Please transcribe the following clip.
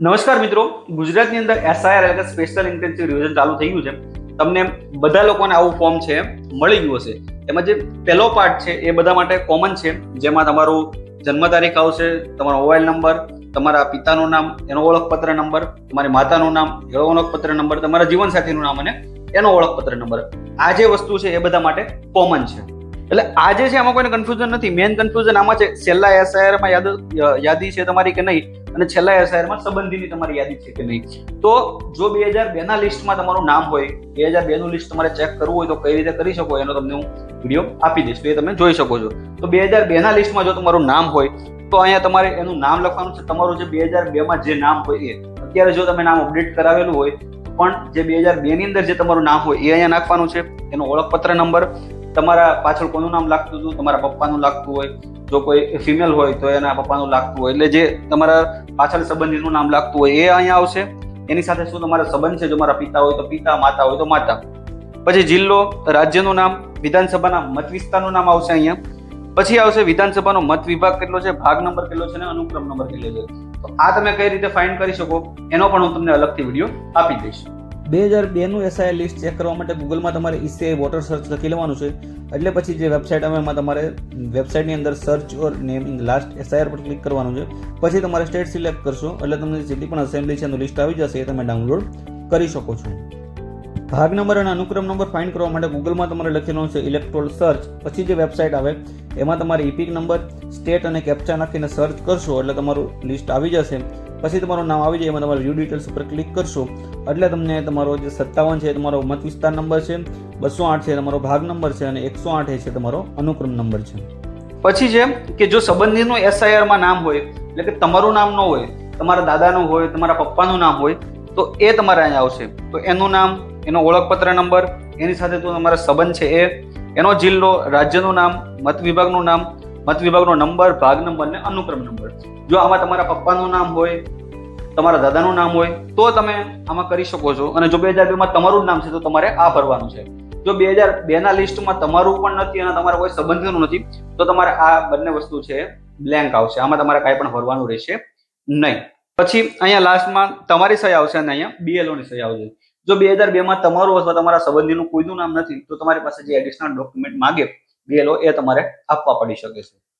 નમસ્કાર મિત્રો, ગુજરાતની અંદર એસઆઈઆર એટલે સ્પેશિયલ ઇન્ટેન્સિવ રિવિઝન ચાલુ થઈ ગયું છે. તમને બધા લોકોને આવું ફોર્મ છે, મળી ગયું હશે. એમાં જે પહેલો પાર્ટ છે, એ બધા માટે કોમન છે. જેમાં તમારું જન્મ તારીખ આવશે, તમારો મોબાઈલ નંબર તમારા પિતાનું નામ, એનો ઓળખપત્ર નંબર તમારી માતાનું નામ, એનો ઓળખપત્ર નંબર તમારા જીવનસાથીનું નામ અને એનો ઓળખપત્ર નંબર આ જે વસ્તુ છે, એ બધા માટે કોમન છે. એટલે આ જે છે આમાં કોઈને કન્ફ્યુઝન નથી. મેઇન કન્ફ્યુઝન આમાં છે છેલ્લા એસઆઈઆરમાં યાદ, યાદી છે તમારી કે નહીં? અને છેલ્લા એસઆઈઆરમાં સંબંધીની તમારી યાદી છે કે નહીં? તો જો બે હજાર બેના લિસ્ટમાં તમારું નામ હોય, બે હજાર બેનું લિસ્ટ તમારે ચેક કરવું હોય તો કઈ રીતે કરી શકો? એનો તમને હું વીડિયો આપી દઈશ. તો એ તમે જોઈ શકો છો. તો બે હજાર બેના લિસ્ટમાં જો તમારું નામ હોય, તો અહીંયા તમારે એનું નામ લખવાનું છે. તમારું જે બે હજાર બેમાં જે નામ હોય એ. અત્યારે જો તમે નામ અપડેટ કરાવેલું હોય, પણ જે બે હજાર બેની અંદર જે તમારું નામ હોય એ અહીંયા નાખવાનું છે. એનો ઓળખપત્ર નંબર તમારા પાછળ કોનું નામ લાગતું હતું? તમારા પપ્પાનું લાગતું હોય? જો કોઈ ફિમેલ હોય તો એના પપ્પાનું લાગતું હોય. એટલે જે તમારા પાછળ સંબંધીનું નામ લાગતું હોય એ અહીંયા આવશે. એની સાથે શું તમારા સંબંધ છે? જો મારા પિતા હોય તો પિતા, માતા હોય તો માતા. પછી જિલ્લો, રાજ્યનું નામ, વિધાનસભાના મત વિસ્તારનું નામ આવશે અહીંયા. પછી આવશે વિધાનસભાનો મત વિભાગ કેટલો છે? ભાગ નંબર કેટલો છે અને અનુક્રમ નંબર કેટલો છે? તો આ તમે કઈ રીતે ફાઇન્ડ કરી શકો? એનો પણ હું તમને અલગથી વીડિયો આપી દઈશ. બે હજાર બેનું એસઆઈ લિસ્ટ ચેક કરવા માટે ગૂગલમાં તમારે ઈસીઆઈ વોટર સર્ચ લખી લેવાનું છે. એટલે પછી જે વેબસાઇટ આવે એમાં તમારે વેબસાઇટની અંદર search or name last SIR પર ક્લિક કરવાનું છે. પછી તમારે સ્ટેટ સિલેક્ટ કરશો, એટલે તમને જેટલી પણ અસેમ્બલી છે એનું લિસ્ટ આવી જશે, એ તમે ડાઉનલોડ કરી શકો છો. ભાગ નંબર અને અનુક્રમ નંબર ફાઇન્ડ કરવા માટે ગૂગલમાં તમારે લખેલું છે ઇલેક્ટ્રોલ સર્ચ પછી જે વેબસાઇટ આવે, એમાં તમારે ઇપિક નંબર સ્ટેટ અને કેપ્ચા નાખીને સર્ચ કરશો, એટલે તમારું લિસ્ટ આવી જશે. પછી તમારું નામ આવી જાય, એમાં તમારે વ્યૂ ડિટેલ્સ ઉપર ક્લિક કરશો. એટલે તમને તમારો જે સત્તાવન છે તમારો મત વિસ્તાર નંબર છે, બસો આઠ છે તમારો ભાગ નંબર છે અને એકસો આઠ છે તમારો અનુક્રમ નંબર છે. પછી છે કે જો સંબંધીનું એસઆઈઆરમાં નામ હોય, એટલે કે તમારું નામ ન હોય, તમારા દાદાનું હોય, તમારા પપ્પાનું નામ હોય, તો એ તમારે અહીંયા આવશે. તો એનું નામ, એનો ઓળખપત્ર નંબર એની સાથે તો તમારા સંબંધ છે એ. એનો જિલ્લો, રાજ્યનું નામ, મત વિભાગનું નામ મત વિભાગનો નંબર, ભાગ નંબર ને અનુક્રમ નંબર. જો આમાં તમારા પપ્પાનું નામ હોય, તમારા દાદાનું નામ હોય, તો તમે આમાં કરી શકો છો. અને જો બે હજાર બેમાં તમારું નામ છે, તો તમારે આ ભરવાનું છે. જો બે હજાર બેના લિસ્ટમાં તમારું પણ નથી અને તમારા કોઈ સંબંધીનું નથી, તો તમારે આ બંને વસ્તુ છે બ્લેન્ક આવશે. આમાં તમારે કાંઈ પણ ભરવાનું રહેશે નહીં. પછી અહીંયા લાસ્ટમાં તમારી સહી આવશે અને અહીંયા બીએલઓની સહી આવશે. જો બે હજાર બેમાં તમારું અથવા તમારા સંબંધીનું કોઈનું નામ નથી, તો તમારી પાસે જે એડિશનલ ડોક્યુમેન્ટ માગે BLO એ તમારે આપવા પડી શકે છે.